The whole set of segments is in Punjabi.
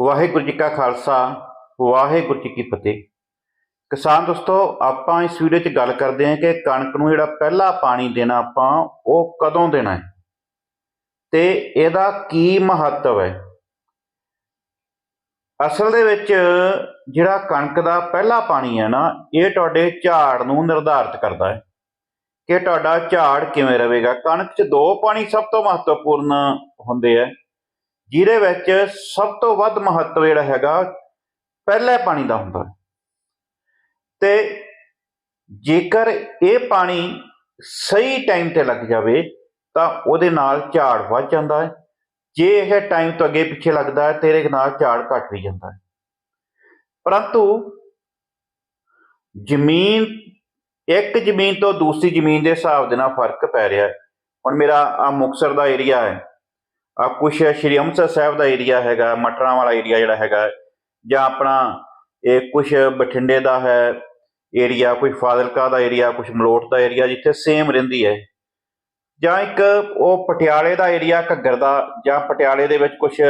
ਵਾਹਿਗੁਰੂ ਜੀ ਕਾ ਖਾਲਸਾ, ਵਾਹਿਗੁਰੂ ਜੀ ਕੀ ਫਤਿਹ। ਕਿਸਾਨ ਦੋਸਤੋ, ਆਪਾਂ ਇਸ ਵੀਡੀਓ 'ਚ ਗੱਲ ਕਰਦੇ ਹਾਂ ਕਿ ਕਣਕ ਨੂੰ ਜਿਹੜਾ ਪਹਿਲਾ ਪਾਣੀ ਦੇਣਾ ਆਪਾਂ, ਉਹ ਕਦੋਂ ਦੇਣਾ ਹੈ? ਤੇ ਇਹਦਾ ਕੀ ਮਹੱਤਵ ਹੈ? ਅਸਲ ਦੇ ਵਿੱਚ ਜਿਹੜਾ ਕਣਕ ਦਾ ਪਹਿਲਾ ਪਾਣੀ ਹੈ ਨਾ, ਇਹ ਤੁਹਾਡੇ ਝਾੜ ਨੂੰ ਨਿਰਧਾਰਿਤ ਕਰਦਾ ਹੈ ਕਿ ਤੁਹਾਡਾ ਝਾੜ ਕਿਵੇਂ ਰਹੇਗਾ। ਕਣਕ 'ਚ ਦੋ ਪਾਣੀ ਸਭ ਤੋਂ ਮਹੱਤਵਪੂਰਨ ਹੁੰਦੇ ਆ ਜਿਹਦੇ ਵਿੱਚ ਸਭ ਤੋਂ ਵੱਧ ਮਹੱਤਵ ਜਿਹੜਾ ਹੈਗਾ, ਪਹਿਲੇ ਪਾਣੀ ਦਾ ਹੁੰਦਾ ਹੈ। ਤੇ ਜੇਕਰ ਇਹ ਪਾਣੀ ਸਹੀ ਟਾਈਮ ਤੇ ਲੱਗ ਜਾਵੇ, ਤਾਂ ਉਹਦੇ ਨਾਲ ਝਾੜ ਵੱਧ ਜਾਂਦਾ ਹੈ। ਜੇ ਇਹ ਟਾਈਮ ਤੋਂ ਅੱਗੇ ਪਿੱਛੇ ਲੱਗਦਾ ਹੈ, ਤੇਰੇ ਨਾਲ ਝਾੜ ਘਟ ਵੀ ਜਾਂਦਾ ਹੈ। ਪਰੰਤੂ ਜ਼ਮੀਨ, ਇੱਕ ਜ਼ਮੀਨ ਤੋਂ ਦੂਸਰੀ ਜ਼ਮੀਨ ਦੇ ਹਿਸਾਬ ਦੇ ਨਾਲ ਫ਼ਰਕ ਪੈ ਰਿਹਾ ਹੈ। ਹੁਣ ਮੇਰਾ ਆ ਮੁਕਸਰ ਦਾ ਏਰੀਆ ਹੈ। ਆ ਕੁਛ ਸ਼੍ਰੀ ਅੰਮ੍ਰਿਤਸਰ ਸਾਹਿਬ ਦਾ ਏਰੀਆ ਹੈਗਾ, ਮਟਰਾਂ ਵਾਲਾ ਏਰੀਆ ਜਿਹੜਾ ਹੈਗਾ, ਜਾਂ ਆਪਣਾ ਇਹ ਕੁਛ ਬਠਿੰਡੇ ਦਾ ਹੈ ਏਰੀਆ ਕੋਈ ਫਾਜ਼ਿਲਕਾ ਦਾ ਏਰੀਆ ਕੁਛ ਮਲੋਟ ਦਾ ਏਰੀਆ ਜਿੱਥੇ ਸੇਮ ਰਹਿੰਦੀ ਹੈ। ਜਾਂ ਇੱਕ ਉਹ ਪਟਿਆਲੇ ਦਾ ਏਰੀਆ ਘੱਗਰ ਦਾ, ਜਾਂ ਪਟਿਆਲੇ ਦੇ ਵਿੱਚ ਕੁਛ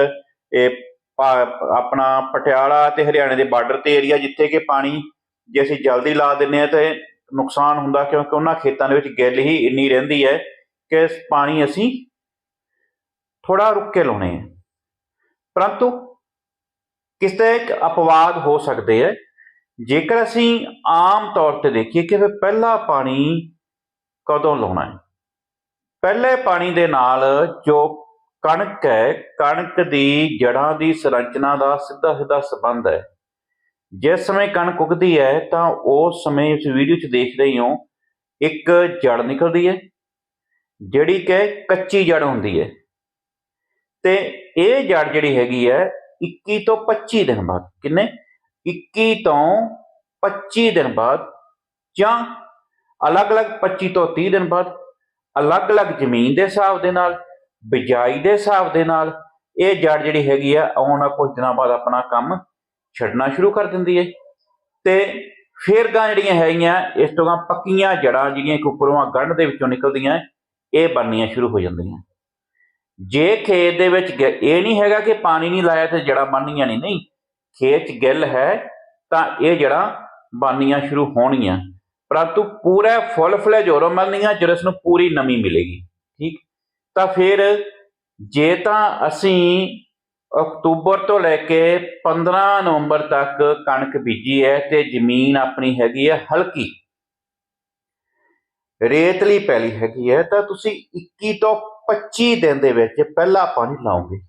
ਇਹ ਪਾ- ਆਪਣਾ ਪਟਿਆਲਾ ਤੇ ਹਰਿਆਣੇ ਦੇ ਬਾਰਡਰ ਤੇ ਏਰੀਆ ਜਿੱਥੇ ਕਿ ਪਾਣੀ ਜੇ ਅਸੀਂ ਜਲਦੀ ਲਾ ਦਿੰਨੇ ਆ ਤੇ ਨੁਕਸਾਨ ਹੁੰਦਾ, ਕਿਉਂਕਿ ਉਹਨਾਂ ਖੇਤਾਂ ਦੇ ਵਿੱਚ ਗਿੱਲ ਹੀ ਇੰਨੀ ਰਹਿੰਦੀ ਹੈ ਕਿ ਪਾਣੀ ਅਸੀਂ ਥੋੜਾ ਰੁੱਕ ਕੇ ਲਾਉਣੇ ਆ। ਪਰੰਤੂ ਕਿਸੇ ਇੱਕ ਅਪਵਾਦ ਹੋ ਸਕਦੇ ਹੈ ਜੇਕਰ ਅਸੀਂ ਆਮ ਤੌਰ ਤੇ ਦੇਖੀਏ ਕਿ ਫਿਰ ਪਹਿਲਾ ਪਾਣੀ ਕਦੋਂ ਲਾਉਣਾ ਹੈ? ਪਹਿਲੇ ਪਾਣੀ ਦੇ ਨਾਲ ਜੋ ਕਣਕ ਹੈ, ਕਣਕ ਦੀ ਜੜਾਂ ਦੀ ਸੰਰਚਨਾ ਦਾ ਸਿੱਧਾ ਸਿੱਧਾ ਸੰਬੰਧ ਹੈ। ਜਿਸ ਸਮੇਂ ਕਣਕ ਉਗਦੀ ਹੈ, ਤਾਂ ਉਸ ਸਮੇਂ ਇਸ ਵੀਡੀਓ 'ਚ ਦੇਖ ਰਹੇ ਹੋ, ਇੱਕ ਜੜ ਨਿਕਲਦੀ ਹੈ, ਜਿਹੜੀ ਕਿ ਕੱਚੀ ਜੜ ਹੁੰਦੀ ਹੈ। ਤੇ ਇਹ ਜੜ ਜਿਹੜੀ ਹੈਗੀ ਹੈ 21 ਤੋਂ 25 ਦਿਨ ਬਾਅਦ, ਕਿੰਨੇ? 21 ਤੋਂ 25 ਦਿਨ ਬਾਅਦ ਜਾਂ ਅਲੱਗ-ਅਲੱਗ 25 ਤੋਂ 30 ਦਿਨ ਬਾਅਦ, ਅਲੱਗ-ਅਲੱਗ ਜ਼ਮੀਨ ਦੇ ਹਿਸਾਬ ਦੇ ਨਾਲ, ਬਿਜਾਈ ਦੇ ਹਿਸਾਬ ਦੇ ਨਾਲ, ਇਹ ਜੜ ਜਿਹੜੀ ਹੈਗੀ ਆ ਆਉਣ ਵਾਲੇ ਕੁਝ ਦਿਨਾਂ ਬਾਅਦ ਆਪਣਾ ਕੰਮ ਛੱਡਣਾ ਸ਼ੁਰੂ ਕਰ ਦਿੰਦੀ ਹੈ। ਤੇ ਫਿਰ ਗਾਂ ਜਿਹੜੀਆਂ ਹੈਗੀਆਂ, ਇਸ ਤੋਂ ਗਾਂ ਪੱਕੀਆਂ ਜੜਾਂ ਜਿਹੜੀਆਂ ਇੱਕ ਉੱਪਰੋਂ ਗੰਢ ਦੇ ਵਿੱਚੋਂ ਨਿਕਲਦੀਆਂ, ਇਹ ਬਣਨੀਆਂ ਸ਼ੁਰੂ ਹੋ ਜਾਂਦੀਆਂ। ਜੇ ਖੇਤ ਦੇ ਵਿੱਚ ਗ- ਇਹ ਨਹੀਂ ਹੈਗਾ ਕਿ ਪਾਣੀ ਨਹੀਂ ਲਾਇਆ ਤੇ ਜੜਾਂ ਬੰਨੀਆਂ ਨਹੀਂ ਨਹੀਂ। ਖੇਤ 'ਚ ਗਿੱਲ ਹੈ ਤਾਂ ਇਹ ਜੜਾਂ ਬਣਨੀਆਂ ਸ਼ੁਰੂ ਹੋਣਗੀਆਂ। ਪਰੰਤੂ ਪੂਰਾ ਫੁੱਲ ਫਲੇਜ ਹੋਰੋਂ ਬੰਨੀਆਂ ਜਦੋਂ ਇਸ ਨੂੰ ਪੂਰੀ ਨਮੀ ਮਿਲੇਗੀ, ਠੀਕ? ਤਾਂ ਫਿਰ ਜੇ ਤਾਂ ਅਸੀਂ ਅਕਤੂਬਰ ਤੋਂ ਲੈ ਕੇ 15 ਨਵੰਬਰ ਤੱਕ ਕਣਕ ਬੀਜੀ ਹੈ ਤੇ ਜ਼ਮੀਨ ਆਪਣੀ ਹੈਗੀ ਹੈ ਹਲਕੀ ਰੇਤਲੀ ਪੈਲੀ ਹੈਗੀ ਹੈ, ਤਾਂ ਤੁਸੀਂ 21 ਤੋਂ 25 ਦਿਨ ਦੇ ਵਿੱਚ ਪਹਿਲਾ ਪਾਣੀ ਲਾਓਗੇ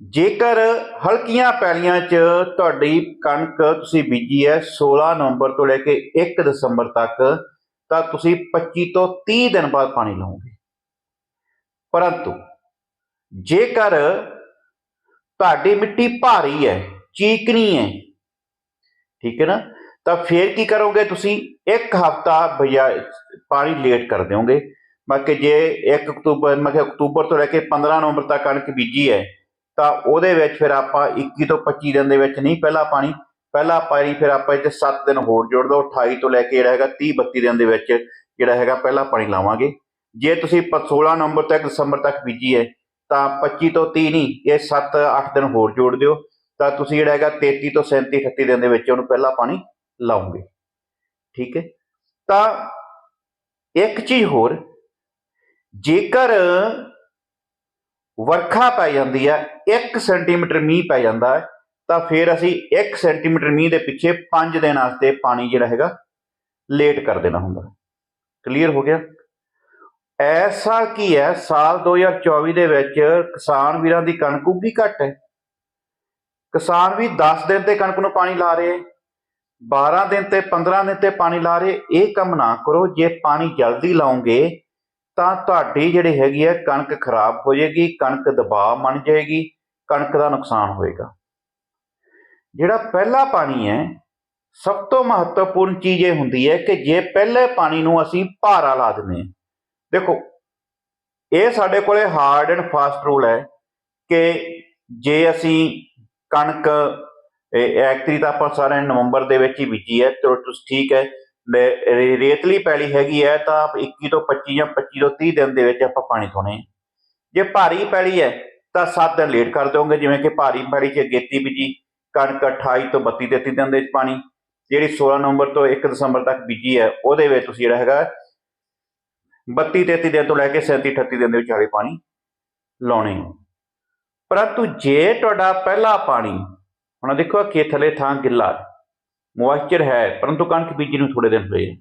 ਜੇਕਰ ਹਲਕੀਆਂ ਪੈਲੀਆਂ 'ਚ ਤੁਹਾਡੀ ਕਣਕ ਤੁਸੀਂ ਬੀਜੀ ਹੈ 16 ਨਵੰਬਰ ਤੋਂ ਲੈ ਕੇ 1 ਦਸੰਬਰ ਤੱਕ, ਤਾਂ ਤੁਸੀਂ 25 ਤੋਂ 30 ਦਿਨ ਬਾਅਦ ਪਾਣੀ ਲਾਓਗੇ ਪਰੰਤੂ ਜੇਕਰ ਤੁਹਾਡੀ ਮਿੱਟੀ ਭਾਰੀ ਹੈ, ਚੀਕਣੀ ਹੈ, ਠੀਕ ਹੈ ਨਾ, ਤਾਂ ਫਿਰ ਕੀ ਕਰੋਗੇ ਤੁਸੀਂ? ਇੱਕ ਹਫਤਾ ਬਜਾਏ ਪਾਣੀ ਲੇਟ ਕਰ ਦਿਓਗੇ। ਬਾਕੀ ਜੇ 1 ਅਕਤੂਬਰ, ਮੈਂ ਕਿ ਅਕਤੂਬਰ ਤੋਂ ਲੈ ਕੇ 15 ਨਵੰਬਰ ਤੱਕ ਕਣਕ ਬੀਜੀ ਹੈ, ਤਾਂ ਉਹਦੇ ਵਿੱਚ ਫਿਰ ਆਪਾਂ 21 ਤੋਂ 25 ਦਿਨ ਦੇ ਵਿੱਚ ਨਹੀਂ ਪਹਿਲਾ ਪਾਣੀ ਪਹਿਲਾ ਪਾਣੀ ਫਿਰ ਆਪਾਂ ਇੱਥੇ 7 ਦਿਨ ਹੋਰ ਜੋੜ ਦੋ 28 ਤੋਂ ਲੈ ਕੇ ਜਿਹੜਾ ਹੈਗਾ 30 32 ਦਿਨ ਦੇ ਵਿੱਚ ਜਿਹੜਾ ਹੈਗਾ ਪਹਿਲਾ ਪਾਣੀ ਲਾਵਾਂਗੇ। ਜੇ ਤੁਸੀਂ ਪ- 16 ਨਵੰਬਰ ਤੱਕ ਦਸੰਬਰ ਤੱਕ ਬੀਜੀ ਹੈ, ਤਾਂ 25 ਤੋਂ 30 ਨਹੀਂ, ਇਹ 7 8 ਦਿਨ ਹੋਰ ਜੋੜ ਦਿਓ, ਤਾਂ ਤੁਸੀਂ ਜਿਹੜਾ ਹੈਗਾ 33 ਤੋਂ 37 38 ਦਿਨ ਦੇ ਵਿੱਚ ਉਹਨੂੰ ਪਹਿਲਾ ਪਾਣੀ ਲਾਉਂਗੇ ਠੀਕ ਹੈ? ਤਾਂ ਇੱਕ ਚੀਜ਼ ਹੋਰ ਜੇਕਰ ਵਰਖਾ ਪੈ ਜਾਂਦੀ ਹੈ 1 ਸੈਂਟੀਮੀਟਰ ਮੀਂਹ ਪੈ ਜਾਂਦਾ ਹੈ, ਤਾਂ ਫਿਰ ਅਸੀਂ 1 ਸੈਂਟੀਮੀਟਰ ਮੀਂਹ ਦੇ ਪਿੱਛੇ 5 ਦਿਨ ਵਾਸਤੇ ਪਾਣੀ ਜਿਹੜਾ ਹੈਗਾ, ਲੇਟ ਕਰ ਦੇਣਾ ਹੁੰਦਾ ਕਲੀਅਰ ਹੋ ਗਿਆ? ਐਸਾ ਕੀ ਹੈ, ਸਾਲ 2024 ਦੇ ਵਿੱਚ ਕਿਸਾਨ ਵੀਰਾਂ ਦੀ ਕਣਕ ਉੱਗੀ ਘੱਟ ਹੈ। ਕਿਸਾਨ ਵੀ 10 ਦਿਨ ਤੇ ਕਣਕ ਨੂੰ ਪਾਣੀ ਲਾ ਰਹੇ 12 ਦਿਨ ਤੇ 15 ਦਿਨ ਤੇ ਪਾਣੀ ਲਾ ਰਹੇ ਇਹ ਕੰਮ ਨਾ ਕਰੋ, ਜੇ ਪਾਣੀ ਜਲਦੀ ਲਾਉਂਗੇ ਤਾਂ ਤੁਹਾਡੀ ਜਿਹੜੀ ਹੈਗੀ ਹੈ ਕਣਕ ਖਰਾਬ ਹੋ ਜਾਏਗੀ ਕਣਕ ਦਬਾਅ ਬਣ ਜਾਏਗੀ, ਕਣਕ ਦਾ ਨੁਕਸਾਨ ਹੋਏਗਾ। ਜਿਹੜਾ ਪਹਿਲਾ ਪਾਣੀ ਹੈ, ਸਭ ਤੋਂ ਮਹੱਤਵਪੂਰਨ ਚੀਜ਼ ਇਹ ਹੁੰਦੀ ਹੈ ਕਿ ਜੇ ਪਹਿਲੇ ਪਾਣੀ ਨੂੰ ਅਸੀਂ ਭਾਰਾ ਲਾ ਦਿੰਦੇ ਹਾਂ। ਦੇਖੋ, ਇਹ ਸਾਡੇ ਕੋਲੇ ਹਾਰਡ ਐਂਡ ਫਾਸਟ ਰੂਲ ਹੈ ਕਿ ਜੇ ਅਸੀਂ ਕਣਕ, ਇਹ ਤਾਂ ਆਪਾਂ ਸਾਰਿਆਂ ਨੇ ਨਵੰਬਰ ਦੇ ਵਿੱਚ ਹੀ ਬੀਜੀ ਹੈ ਤੇ ਤੁਸੀਂ ਠੀਕ ਹੈ ਰੇਤਲੀ ਪੈਲੀ ਹੈਗੀ ਹੈ, ਤਾਂ 21 ਤੋਂ 25 ਜਾਂ 25 ਤੋਂ 30 ਦਿਨ ਦੇ ਵਿੱਚ ਆਪਾਂ ਪਾਣੀ ਧੋਣੇ ਜੇ ਭਾਰੀ ਪੈਲੀ ਹੈ, ਤਾਂ 7 ਦਿਨ ਲੇਟ ਕਰ ਦਿਓਗੇ, ਜਿਵੇਂ ਕਿ ਭਾਰੀ ਪੈਲੀ 'ਚ ਗੇਤੀ ਬੀਜੀ, ਕਣਕ 28 ਤੋਂ 32 33 ਦਿਨ ਦੇ ਵਿੱਚ ਪਾਣੀ, ਜਿਹੜੀ 16 ਨਵੰਬਰ ਤੋਂ 1 ਦਸੰਬਰ ਤੱਕ ਬੀਜੀ ਹੈ, ਉਹਦੇ ਵਿੱਚ ਤੁਸੀਂ ਜਿਹੜਾ ਹੈਗਾ 32 33 ਦਿਨ ਤੋਂ ਲੈ ਕੇ 37 38 ਦਿਨ ਦੇ ਵਿੱਚ ਹਾਲੇ ਪਾਣੀ ਲਾਉਣੇ ਹੋ। ਪਰੰਤੂ ਜੇ ਤੁਹਾਡਾ ਪਹਿਲਾ ਪਾਣੀ, ਹੁਣ ਦੇਖੋ ਖੇਤ ਥੱਲੇ ਥਾਂ ਗਿੱਲਾ ਮੋਇਸਚਰ ਹੈ, ਪਰੰਤੂ ਕਣਕ ਬੀਜੀ ਨੂੰ ਥੋੜੇ ਦਿਨ ਹੋਏ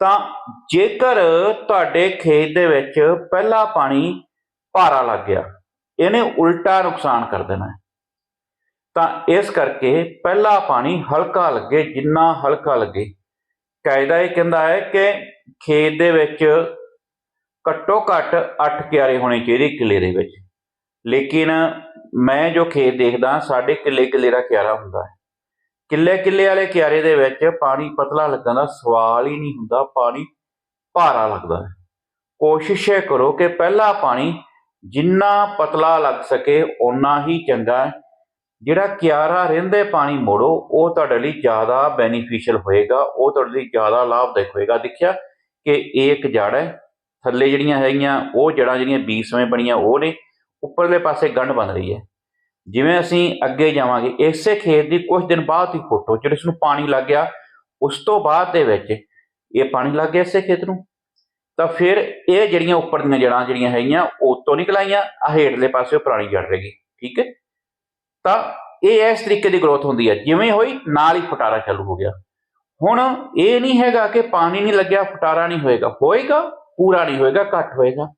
ਤਾਂ ਜੇਕਰ ਤੁਹਾਡੇ ਖੇਤ ਦੇ ਵਿੱਚ ਪਹਿਲਾ ਪਾਣੀ ਭਾਰਾ ਲੱਗ ਗਿਆ, ਇਹਨੇ ਉਲਟਾ ਨੁਕਸਾਨ ਕਰ ਦੇਣਾ ਤਾਂ ਇਸ ਕਰਕੇ ਪਹਿਲਾ ਪਾਣੀ ਹਲਕਾ ਲੱਗੇ, ਜਿੰਨਾ ਹਲਕਾ ਲੱਗੇ। ਕਾਇਦਾ ਇਹ ਕਹਿੰਦਾ ਹੈ ਕਿ ਖੇਤ ਦੇ ਵਿੱਚ ਘੱਟੋ ਘੱਟ 8 ਕਿਆਰੇ ਹੋਣੇ ਚਾਹੀਦੇ ਕਿੱਲੇ ਦੇ ਵਿੱਚ। ਲੇਕਿਨ ਮੈਂ ਜੋ ਖੇਤ ਦੇਖਦਾ, ਸਾਡੇ ਕਿੱਲੇ ਕਿੱਲੇ ਦਾ ਕਿਆਰਾ ਹੁੰਦਾ ਹੈ। ਕਿੱਲੇ ਕਿੱਲੇ ਵਾਲੇ ਕਿਆਰੇ ਦੇ ਵਿੱਚ ਪਾਣੀ ਪਤਲਾ ਲੱਗਣ ਦਾ ਸਵਾਲ ਹੀ ਨਹੀਂ ਹੁੰਦਾ, ਪਾਣੀ ਭਾਰਾ ਲੱਗਦਾ ਹੈ। ਕੋਸ਼ਿਸ਼ ਕਰੋ ਕਿ ਪਹਿਲਾ ਪਾਣੀ ਜਿੰਨਾ ਪਤਲਾ ਲੱਗ ਸਕੇ, ਓਨਾ ਹੀ ਚੰਗਾ ਹੈ। ਜਿਹੜਾ ਕਿਆਰਾ ਰਹਿੰਦੇ ਪਾਣੀ ਮੋੜੋ, ਉਹ ਤੁਹਾਡੇ ਲਈ ਜ਼ਿਆਦਾ ਬੈਨੀਫੀਸ਼ੀਅਲ ਹੋਏਗਾ, ਉਹ ਤੁਹਾਡੇ ਲਈ ਜ਼ਿਆਦਾ ਲਾਭਦਾਇਕ ਹੋਏਗਾ। ਦੇਖਿਆ ਕਿ ਇਹ ਇੱਕ ਜੜ ਹੈ, ਥੱਲੇ ਜਿਹੜੀਆਂ ਹੈਗੀਆਂ, ਉਹ ਜੜਾਂ ਜਿਹੜੀਆਂ ਬੀਜ ਸਮੇਂ ਬਣੀਆਂ, ਉਹ ਨੇ, ਉੱਪਰਲੇ ਪਾਸੇ ਗੰਢ ਬਣ ਰਹੀ ਹੈ। ਜਿਵੇਂ ਅਸੀਂ ਅੱਗੇ ਜਾਵਾਂਗੇ, ਇਸੇ ਖੇਤ ਦੀ ਕੁਝ ਦਿਨ ਬਾਅਦ ਹੀ ਫੋਟੋ ਜਿਹੜੇ ਇਸ ਨੂੰ ਪਾਣੀ ਲੱਗ ਗਿਆ, ਉਸ ਤੋਂ ਬਾਅਦ ਦੇ ਵਿੱਚ ਇਹ ਪਾਣੀ ਲੱਗ ਗਿਆ ਇਸੇ ਖੇਤ ਨੂੰ। ਤਾਂ ਫਿਰ ਇਹ ਜਿਹੜੀਆਂ ਉੱਪਰ ਦੀਆਂ ਜੜਾਂ ਜਿਹੜੀਆਂ ਹੈਗੀਆਂ, ਉਹ ਤੋਂ ਨਿਕਲ ਆ ਹੇਠਲੇ ਪਾਸੇ ਉਹ ਪੁਰਾਣੀ ਜੜ ਰਹੇਗੀ ਠੀਕ ਹੈ? ਤਾਂ ਇਹ ਇਸ ਤਰੀਕੇ ਦੀ ਗਰੋਥ ਹੁੰਦੀ ਹੈ, ਜਿਵੇਂ ਹੋਈ ਨਾਲ ਹੀ ਫਟਾਰਾ ਚਾਲੂ ਹੋ ਗਿਆ। ਹੁਣ ਇਹ ਨਹੀਂ ਹੈਗਾ ਕਿ ਪਾਣੀ ਨਹੀਂ ਲੱਗਿਆ, ਫਟਾਰਾ ਨਹੀਂ ਹੋਏਗਾ। ਹੋਏਗਾ, ਪੂਰਾ ਨਹੀਂ ਹੋਏਗਾ, ਘੱਟ ਹੋਏਗਾ।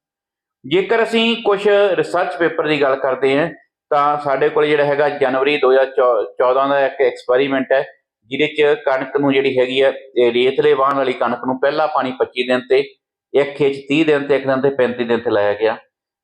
ਜੇਕਰ ਅਸੀਂ ਕੁਝ ਰਿਸਰਚ ਪੇਪਰ ਦੀ ਗੱਲ ਕਰਦੇ ਹਾਂ ਤਾਂ ਸਾਡੇ ਕੋਲ ਜਿਹੜਾ ਹੈਗਾ ਜਨਵਰੀ 2014 ਦਾ ਇੱਕ ਐਕਸਪੈਰੀਮੈਂਟ ਹੈ, ਜਿਹਦੇ ਚ ਕਣਕ ਨੂੰ ਜਿਹੜੀ ਹੈਗੀ ਹੈ, ਇਹ ਰੇਤਲੇ ਵਾਹਣ ਵਾਲੀ ਕਣਕ ਨੂੰ ਪਹਿਲਾ ਪਾਣੀ 25 ਦਿਨ ਤੇ, ਇੱਕ ਖੇਚ 30 ਦਿਨ ਤੇ, ਇੱਕ ਦਿਨ ਤੇ 35 ਦਿਨ ਤੇ ਲਾਇਆ ਗਿਆ।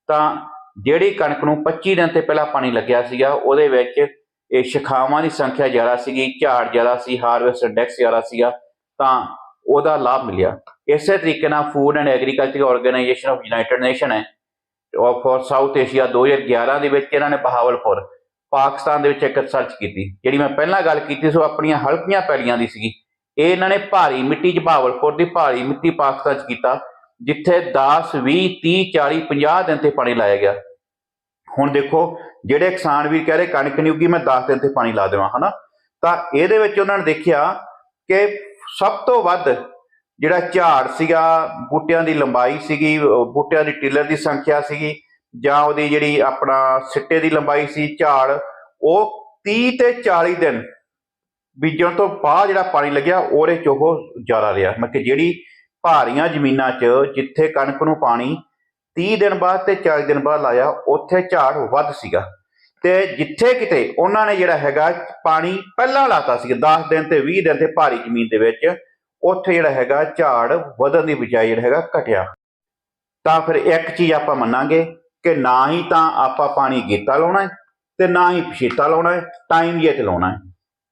ਤਾਂ ਜਿਹੜੀ ਕਣਕ ਨੂੰ 25 ਦਿਨ ਤੇ ਪਹਿਲਾ ਪਾਣੀ ਲੱਗਿਆ ਸੀਗਾ, ਉਹਦੇ ਵਿੱਚ ਇਹ ਸ਼ਿਖਾਵਾਂ ਦੀ ਸੰਖਿਆ ਜ਼ਿਆਦਾ ਸੀਗੀ, ਝਾੜ ਜ਼ਿਆਦਾ ਸੀ ਹਾਰਵੈਸਟ ਇੰਡੈਕਸ ਜ਼ਿਆਦਾ ਸੀਗਾ, ਤਾਂ ਉਹਦਾ ਲਾਭ ਮਿਲਿਆ। ਇਸੇ ਤਰੀਕੇ ਨਾਲ food and agriculture organisation of united nation ਹੈ। ਫॉर ਸਾਊਥ ਏਸ਼ੀਆ 2011 ਦੇ ਵਿੱਚ ਇਹਨਾਂ ਨੇ ਬਹਾਵਲਪੁਰ, ਪਾਕਿਸਤਾਨ ਦੇ ਵਿੱਚ ਇੱਕ ਰਿਸਰਚ ਕੀਤੀ, ਜਿਹੜੀ ਮੈਂ ਪਹਿਲਾਂ ਗੱਲ ਕੀਤੀ ਸੀ, ਉਹ ਆਪਣੀਆਂ ਹਲਕੀਆਂ ਪੈਲੀਆਂ ਦੀ ਸੀਗੀ। ਇਹ ਇਹਨਾਂ ਨੇ ਭਾਰੀ ਮਿੱਟੀ 'ਚ ਬਹਾਵਲਪੁਰ ਦੀ ਭਾਰੀ ਮਿੱਟੀ ਪਾਕਿਸਤਾਨ 'ਚ ਕੀਤਾ, ਜਿੱਥੇ 10 20 30 40 50 ਦਿਨ ਤੇ ਪਾਣੀ ਲਾਇਆ ਗਿਆ। ਹੁਣ ਦੇਖੋ, ਜਿਹੜੇ ਕਿਸਾਨ ਵੀ ਕਹਿ ਰਹੇ, ਕਣਕ ਨਹੀਂ ਉੱਗੀ, ਮੈਂ 10 ਦਿਨ ਤੇ ਪਾਣੀ ਲਾ ਦੇਵਾਂ, ਹਨਾ? ਤਾਂ ਇਹਦੇ ਵਿੱਚ ਉਹਨਾਂ ਨੇ ਦੇਖਿਆ ਕਿ ਸਭ ਤੋਂ ਵੱਧ ਜਿਹੜਾ ਝਾੜ ਸੀਗਾ, ਬੂਟਿਆਂ ਦੀ ਲੰਬਾਈ ਸੀਗੀ ਬੂਟਿਆਂ ਦੀ ਟਿਲਰ ਦੀ ਸੰਖਿਆ ਸੀਗੀ, ਜਾਂ ਉਹਦੀ ਜਿਹੜੀ ਆਪਣਾ ਸਿੱਟੇ ਦੀ ਲੰਬਾਈ ਸੀ, ਝਾੜ, ਉਹ 30 ਤੇ 40 ਦਿਨ ਬੀਜਣ ਤੋਂ ਬਾਅਦ ਜਿਹੜਾ ਪਾਣੀ ਲੱਗਿਆ, ਉਹਦੇ ਚ ਉਹ ਜ਼ਿਆਦਾ ਰਿਹਾ। ਮਤਲਬ ਕਿ ਜਿਹੜੀ ਭਾਰੀਆਂ ਜ਼ਮੀਨਾਂ 'ਚ, ਜਿੱਥੇ ਕਣਕ ਨੂੰ ਪਾਣੀ 30 ਦਿਨ ਬਾਅਦ ਤੇ 40 ਦਿਨ ਬਾਅਦ ਲਾਇਆ, ਉੱਥੇ ਝਾੜ ਵੱਧ ਸੀਗਾ। ਤੇ ਜਿੱਥੇ ਕਿਤੇ ਉਹਨਾਂ ਨੇ ਜਿਹੜਾ ਹੈਗਾ, ਪਾਣੀ ਪਹਿਲਾਂ ਲਾਤਾ ਸੀ 10 ਦਿਨ ਤੇ 20 ਦਿਨ ਤੇ ਭਾਰੀ ਜ਼ਮੀਨ ਦੇ ਵਿੱਚ ਉੱਥੇ ਜਿਹੜਾ ਹੈਗਾ ਝਾੜ ਵਧਣ ਦੀ ਬਜਾਏ ਜਿਹੜਾ ਹੈਗਾ ਘਟਿਆ। ਤਾਂ ਫਿਰ ਇੱਕ ਚੀਜ਼ ਆਪਾਂ ਮੰਨਾਂਗੇ ਕਿ ਨਾ ਹੀ ਤਾਂ ਆਪਾਂ ਪਾਣੀ ਗੀਤਾ ਲਾਉਣਾ ਹੈ ਤੇ ਨਾ ਹੀ ਪਛੀਤਾ ਲਾਉਣਾ ਹੈ ਟਾਈਮ ਜੇ ਤੇ ਲਾਉਣਾ ਹੈ।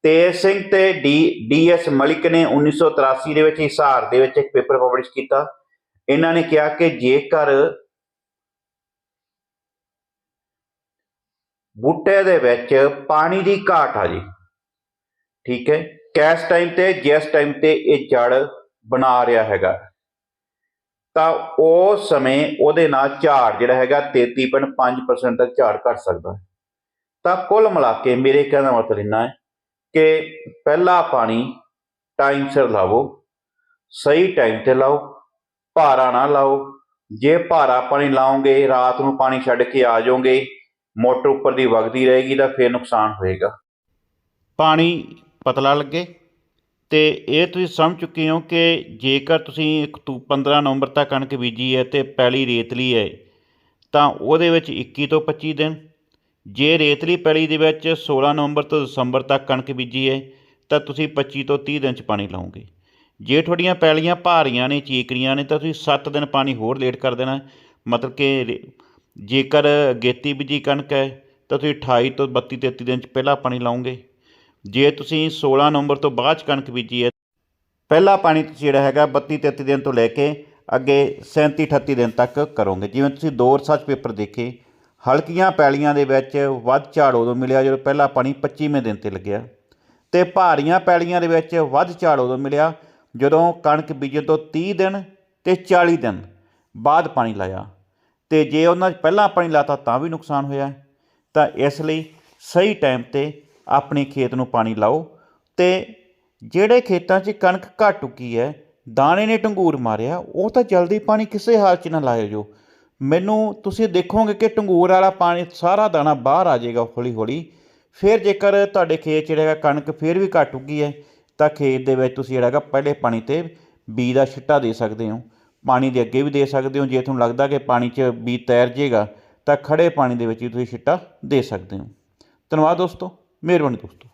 ਤੇਜ ਸਿੰਘ ਤੇ ਡੀ, ਡੀਐਸ ਮਲਿਕ ਨੇ 1983 ਦੇ ਵਿੱਚ ਹਿਸਾਰ ਦੇ ਵਿੱਚ ਇੱਕ ਪੇਪਰ ਪਬਲਿਸ਼ ਕੀਤਾ। ਇਹਨਾਂ ਨੇ ਕਿਹਾ ਕਿ ਜੇਕਰ ਬੂਟੇ ਦੇ ਵਿੱਚ ਪਾਣੀ ਦੀ ਘਾਟ ਆ ਜੀ, ਠੀਕ ਹੈ ਕੈਸ ਟਾਈਮ ਤੇ, ਜਿਸ ਟਾਈਮ ਤੇ ਇਹ ਜੜ ਬਣਾ ਰਿਹਾ ਹੈਗਾ। ਤਾਂ ਉਹ ਸਮੇਂ ਉਹਦੇ ਨਾਲ ਝਾੜ ਜਿਹੜਾ ਹੈਗਾ 33.5% ਤੱਕ ਝਾੜ ਘਟ ਸਕਦਾ ਹੈ। ਤਾਂ ਕੁੱਲ ਮਿਲਾ ਕੇ ਮੇਰੇ ਕਹਿਣ ਦਾ ਮਤਲਬ ਇੰਨਾ ਹੈ ਕਿ ਪਹਿਲਾ ਪਾਣੀ ਟਾਈਮ ਸਿਰ ਲਾਵੋ ਸਹੀ ਟਾਈਮ ਤੇ ਲਾਓ, ਭਾਰਾ ਨਾ ਲਾਓ। ਜੇ ਭਾਰਾ ਪਾਣੀ ਲਾਓਗੇ, ਰਾਤ ਨੂੰ ਪਾਣੀ ਛੱਡ ਕੇ ਆ ਜਾਓਗੇ, ਮੋਟਰ ਉੱਪਰ ਦੀ ਵਗਦੀ ਰਹੇਗੀ ਤਾਂ ਫਿਰ ਨੁਕਸਾਨ ਹੋਏਗਾ। ਪਾਣੀ ਪਤਲਾ ਲੱਗੇ। ਤੇ ਇਹ ਤੁਸੀਂ ਸਮਝ ਚੁੱਕੇ ਹੋ ਕਿ ਜੇਕਰ ਤੁਸੀਂ ਇੱਕ ਤੋਂ 15 ਨਵੰਬਰ ਤੱਕ ਕਣਕ ਬੀਜੀ ਹੈ ਤੇ ਪੈਲੀ ਰੇਤਲੀ ਹੈ, ਤਾਂ ਉਹਦੇ ਵਿੱਚ 21 ਤੋਂ 25 ਦਿਨ। ਜੇ ਰੇਤਲੀ ਪੈਲੀ ਦੇ ਵਿੱਚ 16 ਨਵੰਬਰ ਤੋਂ ਦਸੰਬਰ ਤੱਕ ਕਣਕ ਬੀਜੀ ਹੈ, ਤਾਂ ਤੁਸੀਂ 25 ਤੋਂ 30 ਦਿਨ ਚ ਪਾਣੀ ਲਾਓਗੇ। ਜੇ ਤੁਹਾਡੀਆਂ ਪੈਲੀਆਂ ਭਾਰੀਆਂ ਨੇ ਚੀਕਰੀਆਂ ਨੇ, ਤਾਂ ਤੁਸੀਂ 7 ਦਿਨ ਪਾਣੀ ਹੋਰ ਲੇਟ ਕਰ ਦੇਣਾ। ਮਤਲਬ ਕਿ ਰੇ- ਜੇਕਰ ਗੇਤੀ ਬੀਜੀ ਕਣਕ ਹੈ, ਤਾਂ ਤੁਸੀਂ 28 ਤੋਂ 32 33 ਦਿਨ ਚ ਪਹਿਲਾਂ ਪਾਣੀ ਲਾਓਗੇ। ਜੇ ਤੁਸੀਂ 16 ਨਵੰਬਰ ਤੋਂ ਬਾਅਦ 'ਚ ਕਣਕ ਬੀਜੀ ਹੈ, ਪਹਿਲਾ ਪਾਣੀ ਤੁਸੀਂ ਜਿਹੜਾ ਹੈਗਾ 32 33 ਦਿਨ ਤੋਂ ਲੈ ਕੇ ਅੱਗੇ 37 38 ਦਿਨ ਤੱਕ ਕਰੋਗੇ। ਜਿਵੇਂ ਤੁਸੀਂ ਦੋ ਰਿਸਰਚ ਪੇਪਰ ਦੇਖੇ, ਹਲਕੀਆਂ ਪੈਲੀਆਂ ਦੇ ਵਿੱਚ ਵੱਧ ਝਾੜ ਉਦੋਂ ਮਿਲਿਆ ਜਦੋਂ ਪਹਿਲਾ ਪਾਣੀ 25ਵੇਂ ਦਿਨ ਤੇ ਲੱਗਿਆ ਤੇ ਭਾਰੀਆਂ ਪੈਲੀਆਂ ਦੇ ਵਿੱਚ ਵੱਧ ਝਾੜ ਉਦੋਂ ਮਿਲਿਆ ਜਦੋਂ ਕਣਕ ਬੀਜਣ ਤੋਂ 30 ਦਿਨ ਤੇ 40 ਦਿਨ ਬਾਅਦ ਪਾਣੀ ਲਾਇਆ। ਤੇ ਜੇ ਉਹਨਾਂ 'ਚ ਪਹਿਲਾਂ ਪਾਣੀ ਲਾਤਾ ਤਾਂ ਵੀ ਨੁਕਸਾਨ ਹੋਇਆ। ਤਾਂ ਇਸ ਲਈ ਸਹੀ ਟਾਈਮ ਤੇ ਆਪਣੇ ਖੇਤ ਨੂੰ ਪਾਣੀ ਲਾਓ ਤੇ ਜਿਹੜੇ ਖੇਤਾਂ 'ਚ ਕਣਕ ਘੱਟ ਉੱਗੀ ਹੈ, ਦਾਣੇ ਨੇ ਢੰਗੂਰ ਮਾਰਿਆ, ਉਹ ਤਾਂ ਜਲਦੀ ਪਾਣੀ ਕਿਸੇ ਹਾਲ 'ਚ ਨਾ ਲਾਇਓ ਜੋ। ਮੈਨੂੰ ਤੁਸੀਂ ਦੇਖੋਗੇ ਕਿ ਢੰਗੂਰ ਵਾਲਾ ਪਾਣੀ, ਸਾਰਾ ਦਾਣਾ ਬਾਹਰ ਆ ਜਾਏਗਾ ਹੌਲੀ ਹੌਲੀ ਫਿਰ ਜੇਕਰ ਤੁਹਾਡੇ ਖੇਤ 'ਚ ਜਿਹੜਾ ਹੈਗਾ ਕਣਕ ਫਿਰ ਵੀ ਘੱਟ ਉੱਗੀ ਹੈ, ਤਾਂ ਖੇਤ ਦੇ ਵਿੱਚ ਤੁਸੀਂ ਜਿਹੜਾ ਹੈਗਾ ਪਹਿਲੇ ਪਾਣੀ ਤੇ ਬੀਜ ਦਾ ਛਿੱਟਾ ਦੇ ਸਕਦੇ ਹੋ। ਪਾਣੀ ਦੇ ਅੱਗੇ ਵੀ ਦੇ ਸਕਦੇ ਹੋ। ਜੇ ਤੁਹਾਨੂੰ ਲੱਗਦਾ ਕਿ ਪਾਣੀ 'ਚ ਬੀਜ ਤੈਰ ਜਾਏਗਾ, ਤਾਂ ਖੜੇ ਪਾਣੀ ਦੇ ਵਿੱਚ ਵੀ ਤੁਸੀਂ ਛਿੱਟਾ ਦੇ ਸਕਦੇ ਹੋ। ਧੰਨਵਾਦ ਦੋਸਤੋ। ਮਿਹਰਬਾਨੀ ਦੋਸਤੋ